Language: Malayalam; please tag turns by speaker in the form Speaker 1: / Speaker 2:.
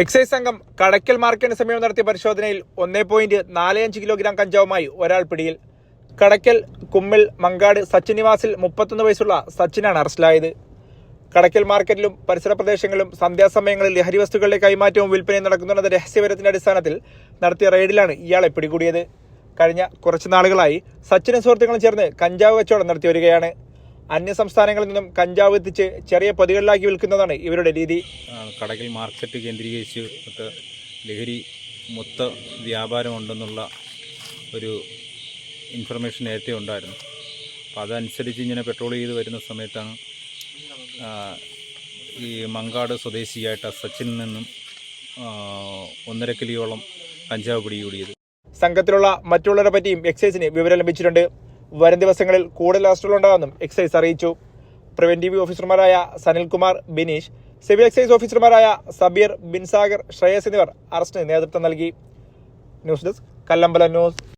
Speaker 1: എക്സൈസ് സംഘം കടയ്ക്കൽ മാർക്കറ്റിന് സമീപം നടത്തിയ പരിശോധനയിൽ ഒന്നേ പോയിന്റ് നാല് അഞ്ച് കിലോഗ്രാം കഞ്ചാവുമായി ഒരാൾ പിടിയിൽ. കടക്കൽ കുമ്മിൽ മങ്കാട് സച്ചിൻ നിവാസിൽ മുപ്പത്തൊന്ന് വയസ്സുള്ള സച്ചിനാണ് അറസ്റ്റിലായത്. കടക്കൽ മാർക്കറ്റിലും പരിസര പ്രദേശങ്ങളിലും സന്ധ്യാസമയങ്ങളിൽ ലഹരി വസ്തുക്കളുടെ കൈമാറ്റവും വിൽപ്പനയും നടക്കുന്നുണ്ടെന്ന രഹസ്യവിവരത്തിന്റെ അടിസ്ഥാനത്തിൽ നടത്തിയ റെയ്ഡിലാണ് ഇയാളെ പിടികൂടിയത്. കഴിഞ്ഞ കുറച്ച് നാളുകളായി സച്ചിനും സുഹൃത്തുക്കളും ചേർന്ന് കഞ്ചാവ് കച്ചവടം നടത്തി വരികയാണ്. അന്യ സംസ്ഥാനങ്ങളിൽ നിന്നും കഞ്ചാവ് എത്തിച്ച് ചെറിയ പൊതികളിലാക്കി വിൽക്കുന്നതാണ് ഇവരുടെ രീതി.
Speaker 2: കടകിൽ മാർക്കറ്റ് കേന്ദ്രീകരിച്ച് ഒക്കെ ലഹരി മൊത്ത വ്യാപാരമുണ്ടെന്നുള്ള ഒരു ഇൻഫർമേഷൻ നേരത്തെ ഉണ്ടായിരുന്നു. അപ്പോൾ അതനുസരിച്ച് ഇങ്ങനെ പെട്രോൾ ചെയ്ത് വരുന്ന സമയത്താണ് ഈ മങ്കാട് സ്വദേശിയായിട്ട് സച്ചിൻ നിന്നും ഒന്നര കിലോയോളം കഞ്ചാവ് പിടികൂടിയത്.
Speaker 1: സംഘത്തിലുള്ള മറ്റുള്ളവരെ പറ്റിയും എക്സൈസിന് വിവരം ലഭിച്ചിട്ടുണ്ട്. വരും ദിവസങ്ങളിൽ കൂടുതൽ അറസ്റ്റുകൾ ഉണ്ടാകുമെന്നും എക്സൈസ് അറിയിച്ചു. പ്രിവെന്റീവ് ഓഫീസർമാരായ സനിൽകുമാർ ബിനീഷ് സിവിൽ എക്സൈസ് ഓഫീസർമാരായ സബീർ ബിൻസാഗർ ശ്രേയസ് എന്നിവർ അറസ്റ്റിന് നേതൃത്വം നൽകി. News desk Kallambala news.